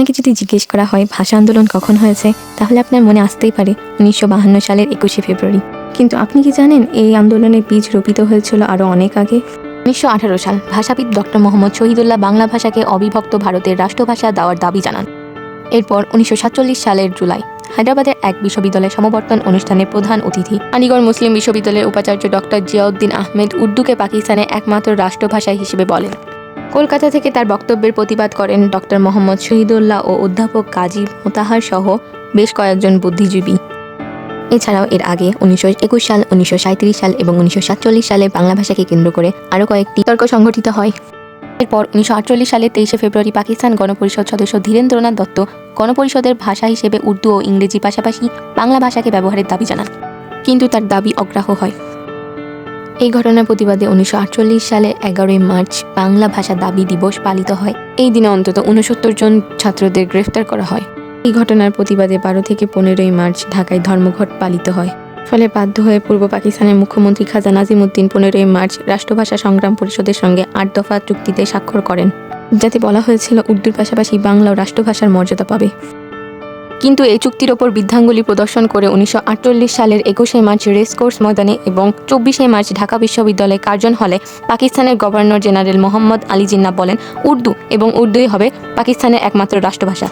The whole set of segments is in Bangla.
আপনাকে যদি জিজ্ঞেস করা হয়, ভাষা আন্দোলন কখন হয়েছে, তাহলে আপনার মনে আসতেই পারে, উনিশশো সালের একুশে ফেব্রুয়ারি। কিন্তু আপনি কি জানেন, এই আন্দোলনের বীজ রোপিত হয়েছিল আরও অনেক আগে? উনিশশো আঠারো সাল, ভাষাবিদ ডক্টর মোহাম্মদ শহীদুল্লাহ বাংলা ভাষাকে অবিভক্ত ভারতের রাষ্ট্রভাষা দেওয়ার দাবি জানান। এরপর উনিশশো সাতচল্লিশ সালের জুলাই, হায়দ্রাবাদের এক বিশ্ববিদ্যালয়ের সমাবর্তন অনুষ্ঠানের প্রধান অতিথি, আলিগড় মুসলিম বিশ্ববিদ্যালয়ের উপাচার্য ডক্টর জিয়াউদ্দিন আহমেদ উর্দুকে পাকিস্তানের একমাত্র রাষ্ট্রভাষা হিসেবে বলেন। কলকাতা থেকে তার বক্তব্যের প্রতিবাদ করেন ডক্টর মোহাম্মদ শহীদুল্লাহ ও অধ্যাপক কাজী মোতাহার সহ বেশ কয়েকজন বুদ্ধিজীবী। এছাড়াও এর আগে উনিশশো একুশ সাল, উনিশশো সাল এবং উনিশশো সাতচল্লিশ সালে বাংলা ভাষাকে কেন্দ্র করে আরও কয়েকটি তর্ক সংঘটিত হয়। এরপর উনিশশো সালের তেইশে ফেব্রুয়ারি পাকিস্তান গণপরিষদ সদস্য ধীরেন্দ্রনাথ দত্ত গণপরিষদের ভাষা হিসেবে উর্দু ও ইংরেজি পাশাপাশি বাংলা ভাষাকে ব্যবহারের দাবি জানান। কিন্তু তার দাবি অগ্রাহ্য হয়। এই ঘটনার প্রতিবাদে উনিশশো আটচল্লিশ সালে এগারোই মার্চ বাংলা ভাষা দাবি দিবস পালিত হয়। এই দিনে অন্তত উনসত্তর জন ছাত্রদের গ্রেফতার করা হয়। এই ঘটনার প্রতিবাদে বারো থেকে পনেরোই মার্চ ঢাকায় ধর্মঘট পালিত হয়। ফলে বাধ্য হয়ে পূর্ব পাকিস্তানের মুখ্যমন্ত্রী খাজা নাজিমুদ্দিন পনেরোই মার্চ রাষ্ট্রভাষা সংগ্রাম পরিষদের সঙ্গে আট দফা চুক্তিতে স্বাক্ষর করেন। যাতে বলা হয়েছিল, উর্দুর পাশাপাশি বাংলাও রাষ্ট্রভাষার মর্যাদা পাবে। কিন্তু এই চুক্তির ওপর বৃদ্ধাঙ্গুলি প্রদর্শন করে উনিশশো আটচল্লিশ সালের একুশে মার্চ রেসকোর্স ময়দানে এবং চব্বিশে মার্চ ঢাকা বিশ্ববিদ্যালয় কার্জন হলে পাকিস্তানের গভর্নর জেনারেল মোহাম্মদ আলী জিন্না বলেন উর্দু এবং উর্দুই হবে পাকিস্তানের একমাত্র রাষ্ট্রভাষা.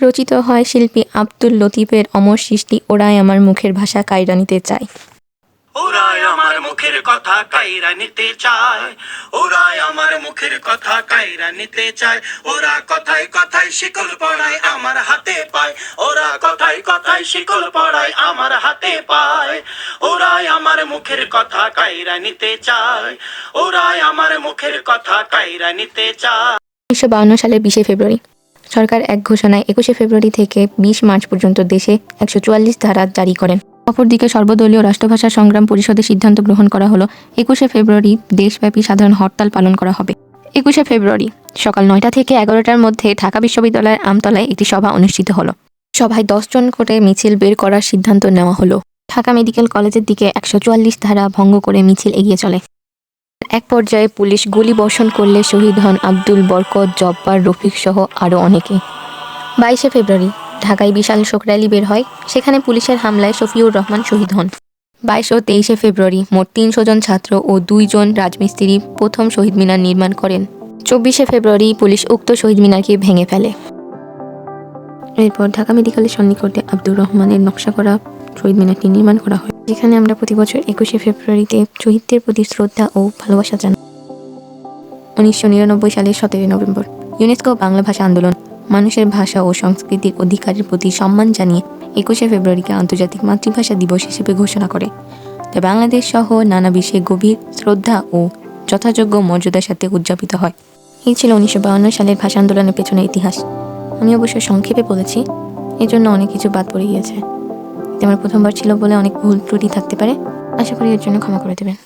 রচিত হয় শিল্পী আব্দুল লতিফের অমর সৃষ্টি ওরাই আমার মুখের ভাষা কায়রা নিতে চায় ওরাই আমার মুখের কথা কাইরা নিতে চায়। ওরাই আমার মুখের কথা কাইরা নিতে চায়। ওরা কথায় কথায় শিকল পড়ায় আমার হাতে পায়। ওরা কথায় কথায় শিকল পড়ায় আমার হাতে পায়। ওরাই আমার মুখের কথা কাইরা নিতে চায়। ওরাই আমার মুখের কথা কাইরা নিতে চায়। উনিশশো বাউন্ন সালের বিশে ফেব্রুয়ারি, সরকার এক ঘোষণায় একুশে ফেব্রুয়ারি থেকে বিশ মার্চ পর্যন্ত দেশে একশো চুয়াল্লিশ ধারা জারি করেন। অপরদিকে সর্বদলীয় রাষ্ট্রভাষা সংগ্রাম পরিষদের সিদ্ধান্ত গ্রহণ করা হলো, একুশে ফেব্রুয়ারি দেশব্যাপী সাধারণ হরতাল পালন করা হবে। একুশে ফেব্রুয়ারি সকাল নয়টা থেকে এগারোটার মধ্যে ঢাকা বিশ্ববিদ্যালয়ের আমতলায় একটি সভা অনুষ্ঠিত হলো। সভায় দশজন করে মিছিল বের করার সিদ্ধান্ত নেওয়া হলো। ঢাকা মেডিকেল কলেজের দিকে একশো চুয়াল্লিশ ধারা ভঙ্গ করে মিছিল এগিয়ে চলে। এক পর্যায়ে পুলিশ গুলি বর্ষণ করলে শহীদ হন আব্দুল বরকত, জব্বার, রফিক সহ আরও অনেকে। বাইশে ফেব্রুয়ারি ঢাকায় বিশাল শোক র্যালি বের হয়। সেখানে পুলিশের হামলায় শফিউর রহমান শহীদ হন। বাইশ ও তেইশে ফেব্রুয়ারি মোট তিনশো জন ছাত্র ও দুইজন রাজমিস্ত্রি প্রথম শহীদ মিনার নির্মাণ করেন। চব্বিশে ফেব্রুয়ারি পুলিশ উক্ত শহীদ মিনারকে ভেঙে ফেলে। এরপর ঢাকা মেডিকেলের সন্নিকটে আব্দুর রহমানের নকশা করা শহীদ মিনারটি নির্মাণ করা হয়। যেখানে আমরা প্রতি বছর একুশে ফেব্রুয়ারিতে শহীদদের প্রতি শ্রদ্ধা ও ভালোবাসা জানাই। উনিশশো নিরানব্বই সালের সতেরোই নভেম্বর, ইউনেস্কো বাংলা ভাষা আন্দোলন। মানুষের ভাষা ও সংস্কৃতির অধিকারের প্রতি সম্মান জানিয়ে একুশে ফেব্রুয়ারিকে আন্তর্জাতিক মাতৃভাষা দিবস হিসেবে ঘোষণা করে। যা বাংলাদেশ সহ নানা বিষয়ে গভীর শ্রদ্ধা ও যথাযোগ্য মর্যাদার সাথে উদযাপিত হয়। এই ছিল উনিশশো সালের ভাষা আন্দোলনের পেছনের ইতিহাস। আমি অবশ্য সংক্ষেপে বলেছি, এজন্য অনেক কিছু বাদ পড়ে গিয়েছে। এতে আমার প্রথমবার ছিল বলে অনেক ভুল ত্রুটি থাকতে পারে। আশা করি এর জন্য ক্ষমা করে দেবেন।